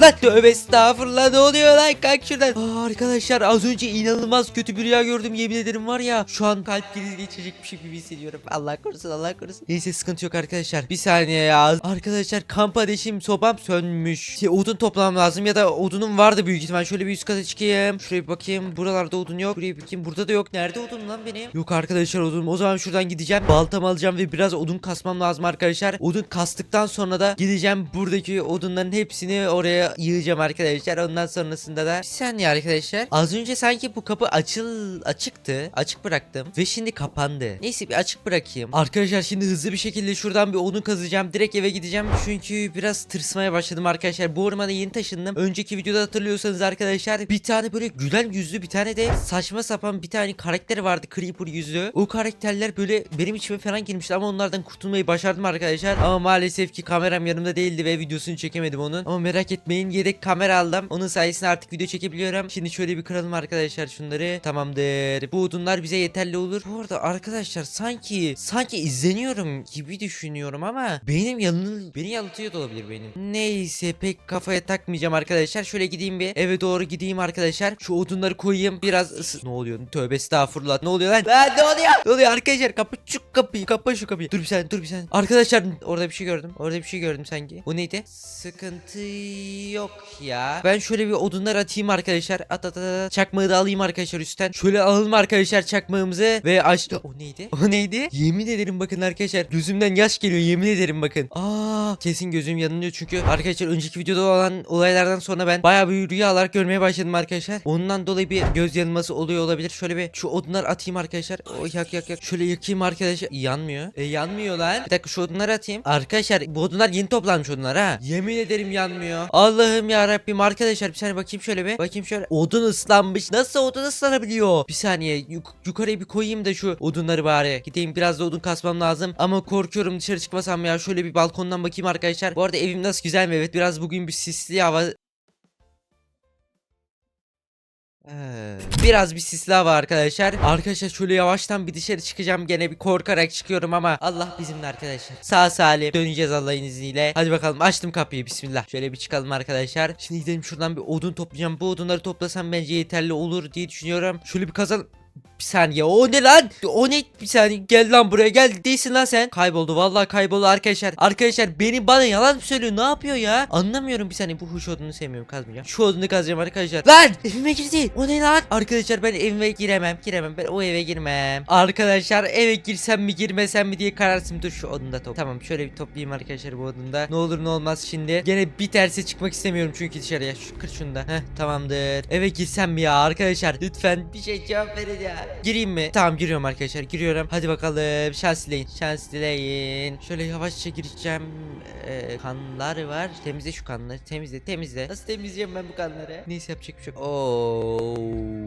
Lan tövbe estağfurullah ne oluyor lan kalk şuradan. Aa, arkadaşlar az önce inanılmaz kötü bir rüya gördüm yemin ederim var ya. Şu an kalp krizi geçecekmişim gibi hissediyorum. Allah korusun Allah korusun. Neyse sıkıntı yok arkadaşlar. Bir saniye ya. Arkadaşlar kamp ateşim sobam sönmüş. Şey, odun toplamam lazım ya da odunum vardı büyük ihtimal. Şöyle bir üst kata çıkayım. Şuraya bir bakayım. Buralarda odun yok. Buraya bir bakayım. Burada da yok. Nerede odun lan benim? Yok arkadaşlar odunum. O zaman şuradan gideceğim. Baltamı alacağım ve biraz odun kasmam lazım arkadaşlar. Odun kastıktan sonra da gideceğim buradaki odunların hepsini oraya yığacağım arkadaşlar. Ondan sonrasında da bir saniye arkadaşlar. Az önce sanki bu kapı açıl açıktı. Açık bıraktım ve şimdi kapandı. Neyse bir açık bırakayım. Arkadaşlar şimdi hızlı bir şekilde şuradan bir odun kazacağım. Direkt eve gideceğim. Çünkü biraz tırsmaya başladım arkadaşlar. Bu ormana yeni taşındım. Önceki videoda hatırlıyorsanız arkadaşlar bir tane böyle gülen yüzlü bir tane de saçma sapan bir tane karakter vardı. Creeper yüzlü. O karakterler böyle benim içime falan girmişti ama onlardan kurtulmayı başardım arkadaşlar. Ama maalesef ki kameram yanımda değildi ve videosunu çekemedim onun. Ama merak etmeyin yedek kamera aldım. Onun sayesinde artık video çekebiliyorum. Şimdi şöyle bir kıralım arkadaşlar şunları. Tamamdır. Bu odunlar bize yeterli olur. Bu arada arkadaşlar sanki sanki izleniyorum gibi düşünüyorum ama benim yanıl beni yanıltıyor da olabilir benim. Neyse pek kafaya takmayacağım arkadaşlar. Şöyle gideyim bir eve doğru gideyim arkadaşlar. Şu odunları koyayım biraz ısı... Ne oluyor? Tövbe estağfurullah. Ne oluyor lan? Lan ne oluyor? Ne oluyor arkadaşlar? Kapı şu kapıyı. Kapa şu kapıyı. Dur bir saniye dur bir saniye. Arkadaşlar orada bir şey gördüm. Orada bir şey gördüm sanki. O neydi? Sıkıntı yok ya. Ben şöyle bir odunlar atayım arkadaşlar. At at at. Çakmağı da alayım arkadaşlar üstten. Şöyle alalım arkadaşlar çakmağımızı ve aç. O neydi? O neydi? Yemin ederim bakın arkadaşlar. Gözümden yaş geliyor yemin ederim bakın. Aa kesin gözüm yanılıyor çünkü arkadaşlar önceki videoda olan olaylardan sonra ben bayağı bir rüyalar görmeye başladım arkadaşlar. Ondan dolayı bir göz yanılması oluyor olabilir. Şöyle bir şu odunlar atayım arkadaşlar. O yak yak yak. Şöyle yakayım arkadaşlar. Yanmıyor. E yanmıyor lan. Bir dakika şu odunları atayım. Arkadaşlar bu odunlar yeni toplanmış odunlar ha. Yemin ederim yanmıyor. Allah'ım ya Rabbim arkadaşlar bir saniye bakayım şöyle bir. Bakayım şöyle. Odun ıslanmış. Nasıl odun ıslanabiliyor? Bir saniye yuk- yukarıya bir koyayım da şu odunları bari. Gideyim biraz da odun kasmam lazım. Ama korkuyorum dışarı çıkmasam ya. Şöyle bir balkondan bakayım arkadaşlar. Bu arada evim nasıl güzel mi? Evet biraz bugün bir sisli hava Biraz bir sisli hava arkadaşlar. Arkadaşlar şöyle yavaştan bir dışarı çıkacağım. Gene bir korkarak çıkıyorum ama Allah bizimle arkadaşlar. Sağ salim döneceğiz Allah'ın izniyle. Hadi bakalım açtım kapıyı bismillah. Şöyle bir çıkalım arkadaşlar. Şimdi gidelim şuradan bir odun toplayacağım. Bu odunları toplasam bence yeterli olur diye düşünüyorum. Şöyle bir kazan bir saniye o ne lan? O ne? Bir saniye gel lan buraya gel. Değilsin lan sen. Kayboldu vallahi kayboldu arkadaşlar. Arkadaşlar beni bana yalan mı söylüyor? Ne yapıyor ya? Anlamıyorum bir saniye bu huş odunu sevmiyorum kazmayacağım. Şu odunu kazacağım arkadaşlar. Lan evime girdi. O ne lan? Arkadaşlar ben evime giremem. Giremem. Ben o eve girmem. Arkadaşlar eve girsem mi girmesem mi diye kararsın. Dur şu odunu da top. Tamam şöyle bir toplayayım arkadaşlar bu odunda. Ne olur ne olmaz şimdi. Gene bir terse çıkmak istemiyorum çünkü dışarıya. Şu kır şunu da. Heh tamamdır. Eve girsem mi ya arkadaşlar? Lütfen bir şey cevap verin ya. Gireyim mi? Tamam giriyorum arkadaşlar. Giriyorum. Hadi bakalım. Şans dileyin. Şans dileyin. Şöyle yavaşça gireceğim. Ee, kanlar var. Temizle şu kanları. Temizle. Temizle. Nasıl temizleyeceğim ben bu kanları? Neyse yapacak bir şey yok. Oo,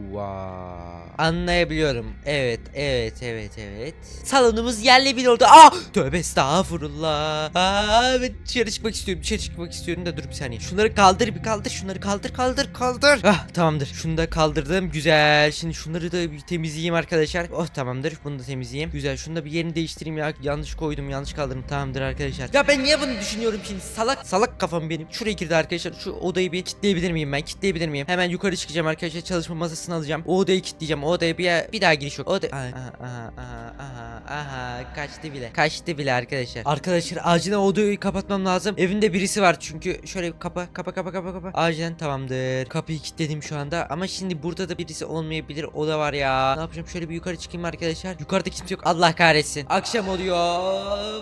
wow. Anlayabiliyorum. Evet. Evet. Evet. Evet. Salonumuz yerle bir oldu. Ah! Tövbe estağfurullah. Aa, ben dışarı çıkmak istiyorum. Dışarı çıkmak istiyorum da dur bir saniye. Şunları kaldır bir kaldır. Şunları kaldır kaldır kaldır. Ah tamamdır. Şunu da kaldırdım. Güzel. Şimdi şunları da bir temizleyeyim arkadaşlar. Oh tamamdır. Bunu da temizleyeyim. Güzel. Şunu da bir yerini değiştireyim ya. Yanlış koydum. Yanlış kaldırdım. Tamamdır arkadaşlar. Ya ben niye bunu düşünüyorum şimdi? Salak salak kafam benim. Şuraya girdi arkadaşlar. Şu odayı bir kitleyebilir miyim ben? Kitleyebilir miyim? Hemen yukarı çıkacağım arkadaşlar. Çalışma masasını alacağım. O odayı kitleyeceğim. O odaya bir, bir daha giriş yok. Oda... Aha, aha, aha, aha. Kaçtı bile. Kaçtı bile arkadaşlar. Arkadaşlar acilen odayı kapatmam lazım. Evinde birisi var çünkü. Şöyle bir kapa kapa kapa kapa kapa. Acilen tamamdır. Kapıyı kilitledim şu anda. Ama şimdi burada da birisi olmayabilir. O da var ya. Ne yapacağım? Şöyle bir yukarı çıkayım arkadaşlar. Yukarıda kimse yok. Allah kahretsin. Akşam oluyor.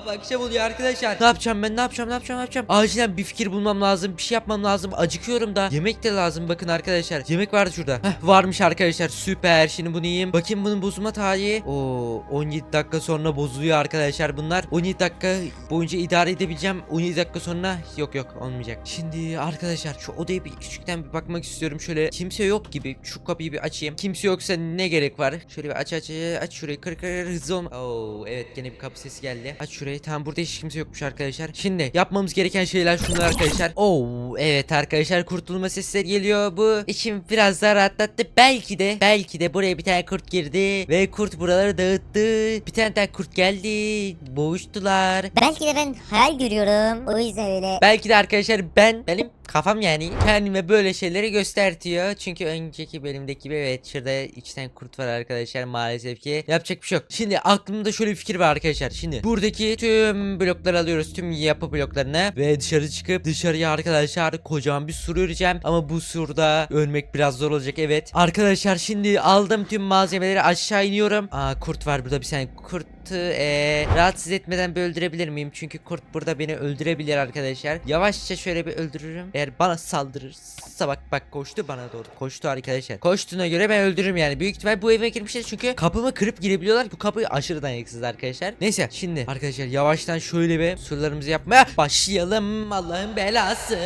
Akşam oluyor arkadaşlar. Ne yapacağım ben? Ne yapacağım? Ne yapacağım? Ne yapacağım? Acilen bir fikir bulmam lazım. Bir şey yapmam lazım. Acıkıyorum da. Yemek de lazım. Bakın arkadaşlar. Yemek vardı şurada. Heh, varmış arkadaşlar. Süper. Şimdi bunu yiyeyim. Bakayım bunun bozulma tarihi. Oo 17 dakika sonra bozuluyor arkadaşlar bunlar. 17 dakika boyunca idare edebileceğim. 17 dakika sonra yok yok olmayacak. Şimdi arkadaşlar şu odaya bir küçükten bir bakmak istiyorum. Şöyle kimse yok gibi. Şu kapıyı bir açayım. Kimse yoksa ne gerek var? Şöyle bir aç aç aç şurayı kır kır hızlı olma. Oo evet gene bir kapı sesi geldi. Aç şurayı. Tamam burada hiç kimse yokmuş arkadaşlar. Şimdi yapmamız gereken şeyler şunlar arkadaşlar. Oo evet arkadaşlar kurtulma sesleri geliyor. Bu içim biraz daha rahatlattı. Belki de belki de buraya bir tane kurt girdi ve kurt buraları dağıttı. Bir tane daha kurt geldi. Boğuştular. Belki de ben hayal görüyorum. O yüzden öyle. Belki de arkadaşlar ben benim kafam yani kendime böyle şeyleri göstertiyor. Çünkü önceki bölümdeki gibi evet şurada içten kurt var arkadaşlar maalesef ki. Yapacak bir şey yok. Şimdi aklımda şöyle bir fikir var arkadaşlar. Şimdi buradaki tüm blokları alıyoruz. Tüm yapı bloklarını ve dışarı çıkıp dışarıya arkadaşlar kocaman bir sur öreceğim. Ama bu surda ölmek biraz zor olacak evet. Arkadaşlar şimdi aldım tüm malzemeleri aşağı iniyorum. Aa kurt var burada bir saniye. Kurtu eee, rahatsız etmeden bir öldürebilir miyim? Çünkü kurt burada beni öldürebilir arkadaşlar. Yavaşça şöyle bir öldürürüm. Eğer bana saldırırsa bak bak koştu bana doğru. Koştu arkadaşlar. Koştuğuna göre ben öldürürüm yani. Büyük ihtimal bu eve girmişler çünkü kapımı kırıp girebiliyorlar. Bu kapı aşırı dayanıksız arkadaşlar. Neyse şimdi arkadaşlar yavaştan şöyle bir surlarımızı yapmaya başlayalım. Allah'ın belası.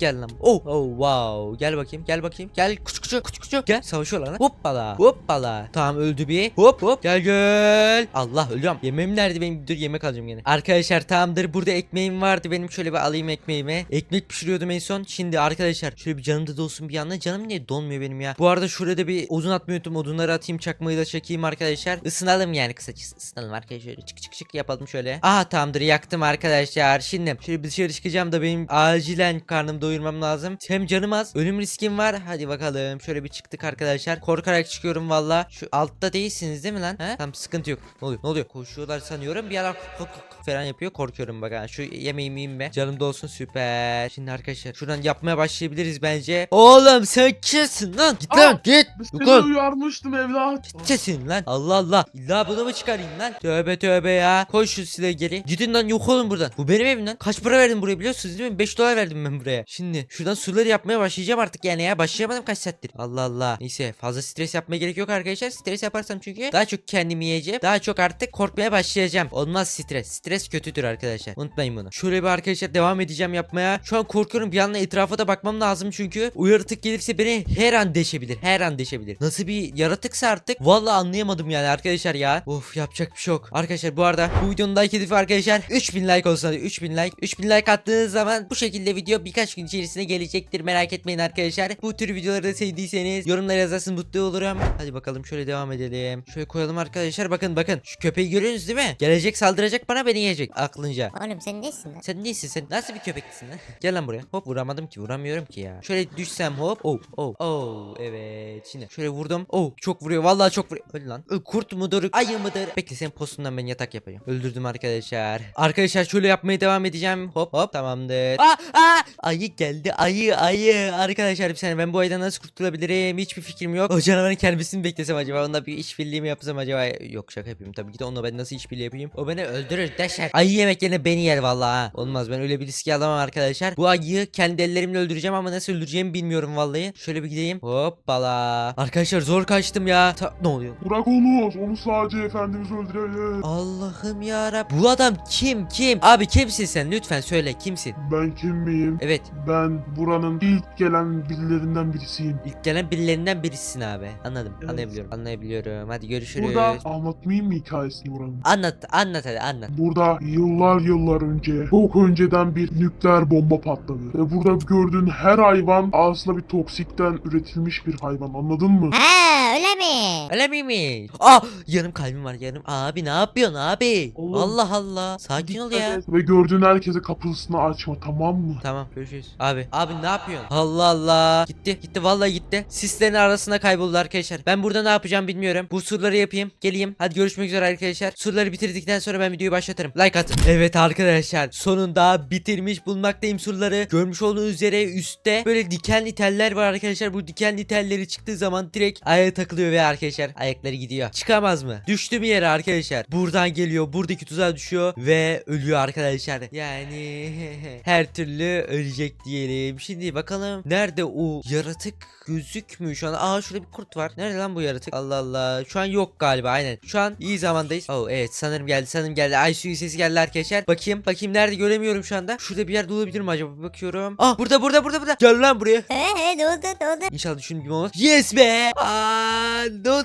Gel lan. Oh, oh wow. Gel bakayım. Gel bakayım. Gel kuçu kuçu kuçu kuçu. Gel savaşıyorlar lan. Hoppala. Hoppala. Tamam öldü bir. Hop hop. Gel gel. Allah ölüyorum. Yemeğim nerede benim? Dur yemek alacağım gene. Arkadaşlar tamamdır. Burada ekmeğim vardı. Benim şöyle bir alayım ekmeğimi. Ekmek pişiriyordum en son. Şimdi arkadaşlar şöyle bir canım da dolsun bir yandan. Canım niye donmuyor benim ya? Bu arada şurada bir odun unuttum. Odunları atayım. Çakmayı da çekeyim arkadaşlar. Isınalım yani kısacası. Isınalım arkadaşlar. Şöyle çık çık çık yapalım şöyle. Aha tamamdır yaktım arkadaşlar. Şimdi şöyle bir dışarı çıkacağım da benim acilen karnımı doyurmam lazım. Hem canım az. Ölüm riskim var. Hadi bakalım. Şöyle bir çıktık arkadaşlar. Korkarak çıkıyorum valla. Şu altta değilsiniz değil mi lan? He? Tamam sıkıntı yok. Ne oluyor? Ne oluyor? Koşuyorlar sanıyorum. Bir kok falan yapıyor. Korkuyorum bak ha. Şu yemeğimi be. Canım da olsun süper. Şimdi arkadaşlar şuradan yapmaya başlayabiliriz bence. Oğlum sen kimsin lan? Git lan. Git. Seni Yukarı. uyarmıştım evlat. Kesin lan. Allah Allah. İlla bunu mu çıkarayım lan? Tövbe tövbe ya. Koy şu silahı geri. Gidin lan yok olun buradan. Bu benim evim lan. Kaç para verdim buraya biliyorsunuz değil mi? 5 dolar verdim ben buraya. Şimdi şuradan suları yapmaya başlayacağım artık yani ya. Başlayamadım kaç saattir. Allah Allah. Neyse fazla stres yapmaya gerek yok arkadaşlar. Stres yaparsam çünkü daha çok kendimi yiyeceğim. Daha çok artık korkmaya başlayacağım. Olmaz stres. Stres kötüdür arkadaşlar. Unutmayın bunu. Şöyle bir arkadaşlar devam edeceğim yapmaya. Şu an korkuyorum. Bir yandan etrafa da bakmam lazım çünkü o yaratık gelirse beni her an deşebilir. Her an deşebilir. Nasıl bir yaratıksa artık vallahi anlayamadım yani arkadaşlar ya. Of yapacak bir şey yok. Arkadaşlar bu arada bu videonun like hedefi arkadaşlar 3000 like olsun hadi 3000 like. 3000 like attığınız zaman bu şekilde video birkaç gün içerisinde gelecektir. Merak etmeyin arkadaşlar. Bu tür videoları da sevdiyseniz yorumlara yazarsanız mutlu olurum. Hadi bakalım şöyle devam edelim. Şöyle koyalım arkadaşlar. Bakın bakın. Şu köpeği görüyorsunuz değil mi? Gelecek saldıracak bana beni yiyecek aklınca. Oğlum sen nesin lan? Sen neysin sen? Nasıl bir köpeksin lan? Gel lan buraya. Hop vuramadım ki vuramıyorum ki ya. Şöyle düşsem hop. Oh oh oh evet. Şimdi şöyle vurdum. Oh çok vuruyor. Vallahi çok vuruyor. Öl lan. Ö, Kurt mudur? Ayı mıdır? Bekle senin postundan ben yatak yapayım. Öldürdüm arkadaşlar. Arkadaşlar şöyle yapmaya devam edeceğim. Hop hop tamamdır. Aa, aa! Ayı geldi. Ayı ayı. Arkadaşlar bir saniye ben bu ayıdan nasıl kurtulabilirim? Hiçbir fikrim yok. O canavarın kendisini beklesem acaba? Onunla bir işbirliği mi yapsam acaba? Yok şaka yapayım. Tabii ki de onunla ben nasıl işbirliği yapayım? O beni öldürür deşer. Ayı yemek yerine beni yer vallahi ha. Olmaz ben öyle bir riski alamam arkadaşlar. Bu ayıyı kendi ellerimle öldüreceğim ama nasıl öldüreceğimi bilmiyorum vallahi. Şöyle bir gideyim. Hoppala. Arkadaşlar zor kaçtım ya. Ta- ne oluyor? Bırak onu. Onu sadece efendimiz öldürebilir. Allah'ım ya Bu adam kim kim? Abi kimsin sen? Lütfen söyle kimsin? Ben kim miyim? Evet. Ben buranın ilk gelen birilerinden birisiyim. ilk gelen birilerinden birisin abi. Anladım. Evet. Anlayabiliyorum. Anlayabiliyorum. Hadi görüşürüz. Burada anlatmayayım mı hikayesini buranın? Anlat anlat hadi anlat. Burada yıllar yıllar önce, çok önceden bir nükleer bomba patladı. Ve burada gördüğün her hayvan aslında bir toksikten üretilmiş bir hayvan anladın mı? Ha öyle mi? Öyle miymiş? Ah yarım kalbim var yarım. Abi ne yapıyorsun abi? Oğlum, Allah Allah. Sakin ol ya. Ve gördüğün herkese kapısını açma tamam mı? Tamam görüşürüz. Abi abi ne yapıyorsun? Allah Allah. Gitti gitti vallahi gitti. Sislerin arasında kayboldu arkadaşlar. Ben burada ne yapacağım bilmiyorum. Bu surları yapayım. Geleyim. Hadi görüşmek üzere arkadaşlar. Surları bitirdikten sonra ben videoyu başlatırım. Like atın. Evet arkadaşlar. Sonunda bitirmiş bulmaktayım surları. Görmüş olduğunuz üzere üstte böyle dikenli teller var arkadaşlar. Bu dikenli telleri çıktığı zaman direkt ayağa takılıyor ve arkadaşlar ayakları gidiyor. Çıkamaz mı? Düştü bir yere arkadaşlar. Buradan geliyor. Buradaki tuzağa düşüyor ve ölüyor arkadaşlar. Yani her türlü ölecek diyelim. Şimdi bakalım nerede o yaratık gözükmüyor şu an. Aa şurada bir kurt var. Nerede lan bu yaratık? Allah Allah. Şu an yok galiba aynen. Şu an iyi zamandayız. Oh evet sanırım geldi sanırım geldi. Ay suyu sesi geldi arkadaşlar. Bakayım bakayım nerede göremiyorum şu anda. Şurada bir yerde olabilir mi acaba? Bakıyorum. Ah burada burada burada burada. Gel lan buraya. He he ne oldu ne oldu? İnşallah düşündüğüm olmaz. Yes be. Aa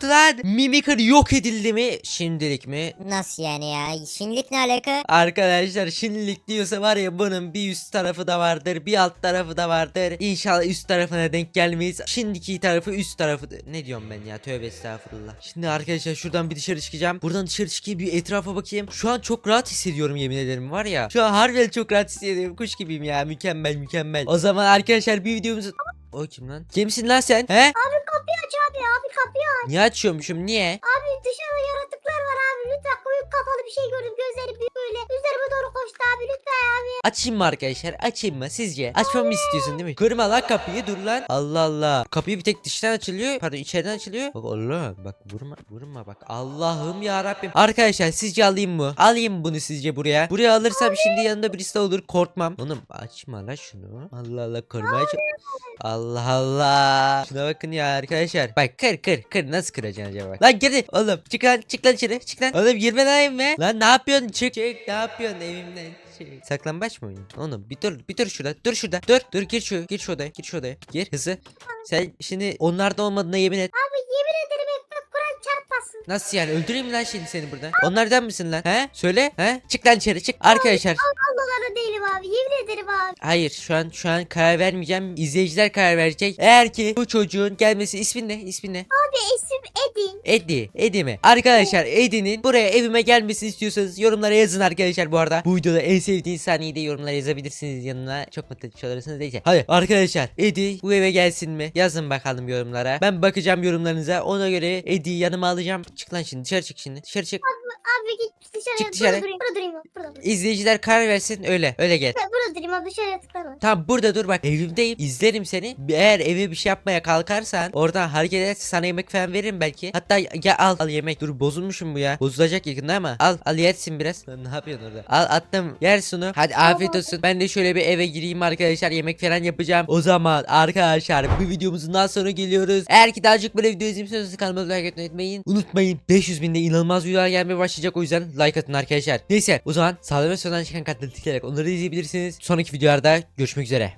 lan? Mimikry yok edildi mi? Şimdilik mi? Nasıl yani ya? Şimdilik ne alaka? Arkadaşlar şimdilik diyorsa var ya bunun bir üst tarafı da vardır bir alt tarafı da vardır. İnşallah üst tarafına denk gelmeyiz. Şimdiki tarafı üst tarafı. Ne diyorum ben ya tövbe estağfurullah. Şimdi arkadaşlar şuradan bir dışarı çıkacağım. Buradan dışarı çıkayım bir etrafa bakayım. Şu an çok rahat hissediyorum yemin ederim var ya. Şu an harbiden çok rahat hissediyorum. Kuş gibiyim ya mükemmel mükemmel. O zaman arkadaşlar bir videomuzu... O kim lan? Kimsin lan sen? He? Abi kapıyı aç abi abi kapıyı aç. Niye açıyormuşum? Niye? Abi dışarıda yaratıklar Açayım mı arkadaşlar? Açayım mı sizce? Açmamı istiyorsun değil mi? Kırma lan kapıyı dur lan. Allah Allah. Kapıyı bir tek dıştan açılıyor. Pardon içeriden açılıyor. Bak Allah bak vurma vurma bak. Allah'ım ya Rabbim. Arkadaşlar sizce alayım mı? Alayım bunu sizce buraya. Buraya alırsam şimdi yanında birisi de olur korkmam. Oğlum açma la şunu. Allah Allah kırmaya Allah Allah. Şuna bakın ya arkadaşlar. Bak kır kır kır nasıl kıracaksın acaba? Lan geri oğlum çık lan çık lan içeri çık lan. Oğlum girme lan evime. Lan ne yapıyorsun çık çık ne yapıyorsun evimden çık. Saklambaç mı oynuyorsun? Oğlum bir dur bir dur şurada dur şurada dur dur gir şu gir şu odaya gir şu odaya gir hızlı. Sen şimdi onlarda olmadığına yemin et. Abi yemin ederim ekmek Kur'an çarpmasın. Nasıl yani öldüreyim lan şimdi seni burada. Onlardan mısın lan? He? Söyle. He? Çık lan içeri çık. Arkadaşlar Allah'ına değilim abi yemin ederim abi. Hayır şu an şu an karar vermeyeceğim. İzleyiciler karar verecek. Eğer ki bu çocuğun gelmesi ismin ne? İsmin ne? Abi isim Edin. Edi. Edi mi? Arkadaşlar Edi'nin buraya evime gelmesini istiyorsanız yorumlara yazın arkadaşlar bu arada. Bu videoda en sevdiğiniz sahneyi de yorumlara yazabilirsiniz yanına. Çok mutlu olursunuz neyse. Hadi arkadaşlar Edi bu eve gelsin mi? Yazın bakalım yorumlara. Ben bakacağım yorumlarınıza. Ona göre Edi'yi yanıma alacağım. Çık lan şimdi dışarı çık şimdi. Dışarı çık. Abi git dışarıya Çık burada dışarı. durayım. Burada durayım abi, burada durayım. İzleyiciler karar versin öyle. Öyle gel. Burada durayım abi dışarı yaratıklar var. Tamam burada dur bak evimdeyim izlerim seni eğer eve bir şey yapmaya kalkarsan oradan hareket edersen sana yemek falan veririm belki hatta gel al al yemek dur bozulmuşum bu ya bozulacak yakında ama al al yersin biraz Lan ne yapıyorsun orada al attım yer şunu hadi afiyet olsun ben de şöyle bir eve gireyim arkadaşlar yemek falan yapacağım o zaman arkadaşlar bu videomuzun daha sonra geliyoruz eğer ki daha çok böyle video izlemiyorsanız kanalıma like atmayı unutmayın unutmayın 500 binde inanılmaz videolar gelmeye başlayacak o yüzden like atın arkadaşlar. Neyse o zaman sağdan ve soldan çıkan kartları tıklayarak onları izleyebilirsiniz. Sonraki videolarda görüşmek üzere